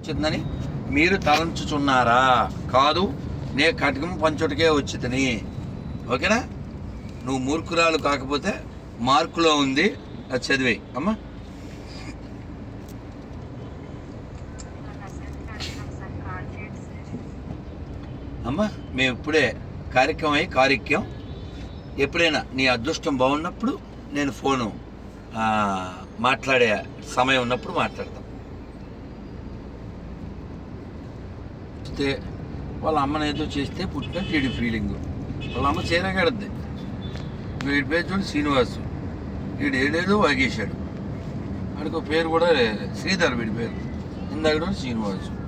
వచ్చిందని మీరు తలంచుచున్నారా? కాదు నే కటకం పంచుటకే వచ్చిందని ఓకేనా? నువ్వు మూర్ఖురాలు కాకపోతే మార్కులో ఉంది. అది చదివే అమ్మా. అమ్మా మేము ఇప్పుడే కార్యక్రమం అయ్యి కారిక్యం ఎప్పుడైనా నీ అదృష్టం బాగున్నప్పుడు నేను ఫోను మాట్లాడే సమయం ఉన్నప్పుడు మాట్లాడతాం. అయితే వాళ్ళ అమ్మని ఏదో చేస్తే పుట్టిన వీడి ఫీలింగ్. వాళ్ళ అమ్మ చీరగడద్ది వీడి పేరు చూడు శ్రీనివాసు. వీడు ఏడేదో వాగేశాడు. వాడికి పేరు కూడా శ్రీధర్ వీడి పేరు. ఇందాక శ్రీనివాసు.